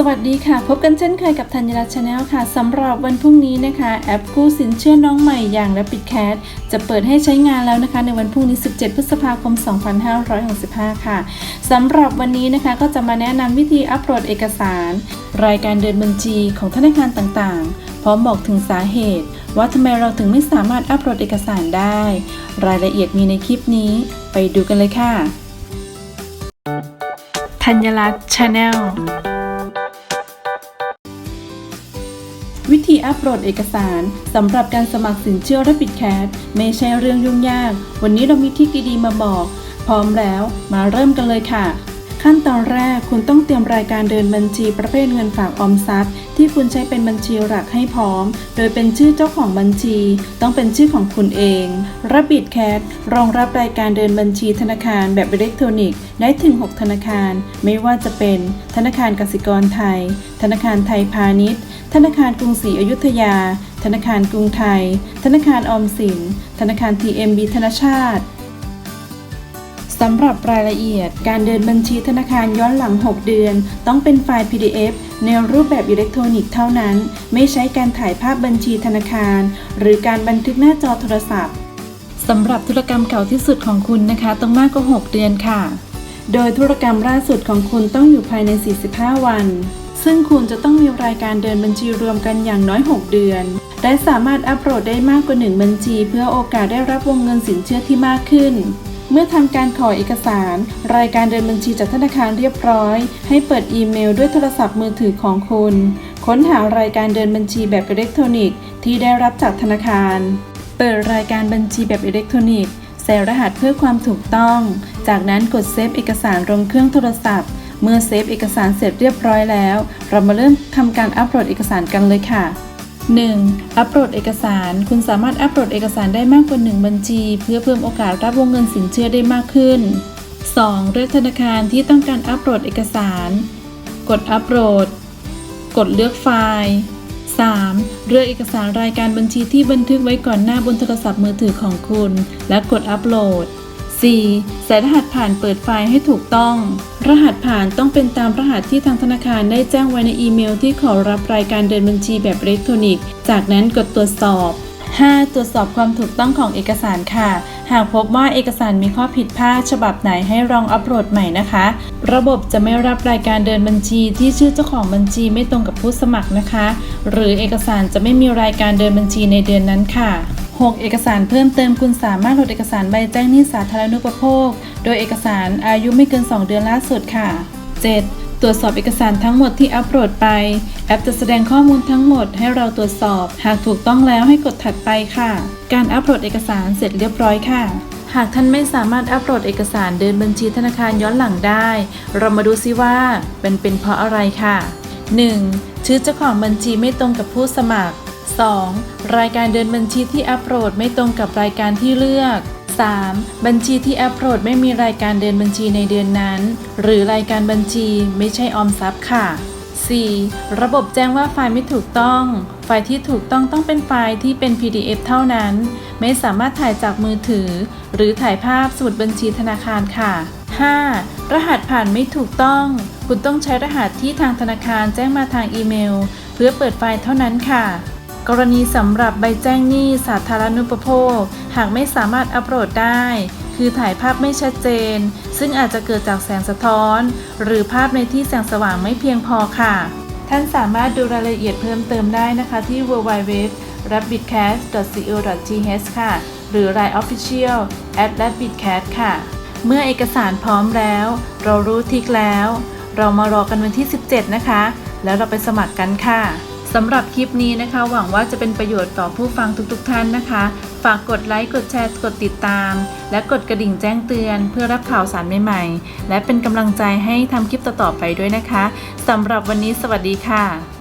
สวัสดีค่ะ พบกันเช่นเคยกับธัญรัตน์ชาแนลค่ะสำหรับวันพรุ่งนี้นะคะ แอปกู้สินเชื่อน้องใหม่อย่าง Rapid Cash จะเปิดให้ใช้งานแล้วนะคะ ในวันพรุ่งนี้ 17 พฤษภาคม 2565 ค่ะสำหรับวันนี้นะคะก็จะมาแนะนำวิธีอัปโหลดเอกสาร รายการเดินบัญชีของธนาคารต่างๆ พร้อมบอกถึงสาเหตุ ว่าทำไมเราถึงไม่สามารถอัปโหลดเอกสารได้ รายละเอียดมีในคลิปนี้ ไปดูกันเลยค่ะธัญรัตน์ชาแนล วิธีอัปโหลดเอกสารสำหรับการสมัครสินเชื่อ Rapid Cash ไม่ใช่เรื่องยุ่งยาก วันนี้เรามีทริคดีๆมาบอก พร้อมแล้วมาเริ่มกันเลยค่ะ ขั้นตอนแรกคุณต้องเตรียมรายการเดินบัญชีประเภทเงินฝากออมทรัพย์ ที่คุณใช้เป็นบัญชีหลักให้พร้อม โดยเป็นชื่อเจ้าของบัญชี ต้องเป็นชื่อของคุณเอง Rapid Cash รองรับรายการเดินบัญชีธนาคารแบบอิเล็กทรอนิกส์ได้ถึง 6 ธนาคาร ไม่ว่าจะเป็น ธนาคารกสิกรไทย ธนาคารไทยพาณิชย์ ธนาคารกรุงศรีอยุธยา ธนาคารกรุงไทย ธนาคารออมสิน ธนาคาร TMB ธนาชาติสำหรับรายละเอียด การเดินบัญชีธนาคารย้อนหลัง 6 เดือน ต้องเป็นไฟล์ PDF ในรูปแบบอิเล็กทรอนิกส์เท่านั้น ไม่ใช้การถ่ายภาพบัญชีธนาคาร หรือการบันทึกหน้าจอโทรศัพท์สำหรับธุรกรรมเก่าที่สุดของคุณนะคะ ต้องมากกว่า 6 เดือนค่ะ โดยธุรกรรมล่าสุดของคุณต้องอยู่ภายใน 45 วัน ซึ่งคุณจะต้องมีรายการเดินบัญชีรวมกันอย่างน้อย 6 เดือน และสามารถอัปโหลดได้มากกว่า 1 บัญชี เพื่อโอกาสได้รับวงเงินสินเชื่อที่มากขึ้น เมื่อทำการขอเอกสาร รายการเดินบัญชีจากธนาคารเรียบร้อย ให้เปิดอีเมลด้วยโทรศัพท์มือถือของคุณ ค้นหารายการเดินบัญชีแบบอิเล็กทรอนิกส์ที่ได้รับจากธนาคาร เปิดรายการบัญชีแบบอิเล็กทรอนิกส์ใส่รหัสเพื่อความถูกต้อง จากนั้นกดเซฟเอกสารลงเครื่องโทรศัพท์ เมื่อเซฟเอกสารเสร็จเรียบร้อยแล้ว เรามาเริ่มทำการอัปโหลดเอกสารกันเลยค่ะ 1. อัปโหลดเอกสาร คุณสามารถอัปโหลดเอกสารได้มากกว่า 1 บัญชี เพื่อเพิ่มโอกาสรับวงเงินสินเชื่อได้มากขึ้น 2. เลือกธนาคารที่ต้องการอัปโหลดเอกสาร กดอัปโหลด กดเลือกไฟล์ 3. เลือกเอกสารรายการบัญชีที่บันทึกไว้ก่อนหน้าบนโทรศัพท์มือถือของคุณ และกดอัปโหลด 4. ใส่รหัสผ่านเปิดไฟล์ให้ถูกต้อง รหัสผ่านต้องเป็นตามรหัสที่ทางธนาคารได้แจ้งไว้ในอีเมล ที่ขอรับรายการเดินบัญชีแบบอิเล็กทรอนิกส์ จากนั้นกดตรวจสอบ 5. ตรวจสอบความถูกต้องของเอกสารค่ะ หากพบว่าเอกสารมีข้อผิดพลาดฉบับไหนให้ลองอัปโหลดใหม่นะคะ ระบบจะไม่รับรายการเดินบัญชีที่ชื่อเจ้าของบัญชีไม่ตรงกับผู้สมัครนะคะ หรือเอกสารจะไม่มีรายการเดินบัญชีในเดือนนั้นค่ะ 6. เอกสารเพิ่มเติมคุณสามารถโหลดเอกสารใบแจ้งหนี้สาธารณูปโภค โดยเอกสารอายุไม่เกิน 2 เดือนล่าสุดค่ะ 7. ตรวจสอบเอกสารทั้งหมดที่อัปโหลดไป แอปจะแสดงข้อมูลทั้งหมดให้เราตรวจสอบ หากถูกต้องแล้วให้กดถัดไปค่ะ การอัปโหลดเอกสารเสร็จเรียบร้อยค่ะ หากท่านไม่สามารถอัปโหลดเอกสารเดินบัญชีธนาคารย้อนหลังได้ เรามาดูซิว่าเป็นเป็นเพราะอะไรค่ะ 1. ชื่อเจ้าของบัญชีไม่ตรงกับผู้สมัคร 2. รายการเดินบัญชีที่อัปโหลดไม่ตรงกับรายการที่เลือก 3. บัญชีที่อัปโหลดไม่มีรายการเดินบัญชีในเดือนนั้น หรือรายการบัญชีไม่ใช่ออมทรัพย์ค่ะ 4. ระบบแจ้งว่าไฟล์ไม่ถูกต้อง ไฟล์ที่ถูกต้องต้องเป็นไฟล์ที่เป็น PDF เท่านั้น ไม่สามารถถ่ายจากมือถือ หรือถ่ายภาพสมุดบัญชีธนาคารค่ะ 5. รหัสผ่านไม่ถูกต้อง คุณต้องใช้รหัสที่ทางธนาคารแจ้งมาทางอีเมล เพื่อเปิดไฟล์เท่านั้นค่ะ กรณีสำหรับใบแจ้งหนี้สาธารณูปโภค หากไม่สามารถอัปโหลดได้ คือถ่ายภาพไม่ชัดเจน ซึ่งอาจจะเกิดจากแสงสะท้อน หรือภาพในที่แสงสว่างไม่เพียงพอค่ะ ท่านสามารถดูรายละเอียดเพิ่มเติมได้นะคะที่ www rabbitcast.co.th ค่ะ หรือ Line Official at rabbitcast ค่ะ เมื่อเอกสารพร้อมแล้ว เรารู้ทิกแล้ว เรามารอกันวันที่ 17 นะคะ แล้วเราไปสมัครกันค่ะ สำหรับคลิปนี้นะคะ หวังว่าจะเป็นประโยชน์ต่อผู้ฟังทุกๆท่านนะคะ ฝากกดไลค์ กดแชร์ กดติดตาม และกดกระดิ่งแจ้งเตือน เพื่อรับข่าวสารใหม่ๆ และเป็นกำลังใจให้ทำคลิปต่อๆไปด้วยนะคะสำหรับวันนี้สวัสดีค่ะ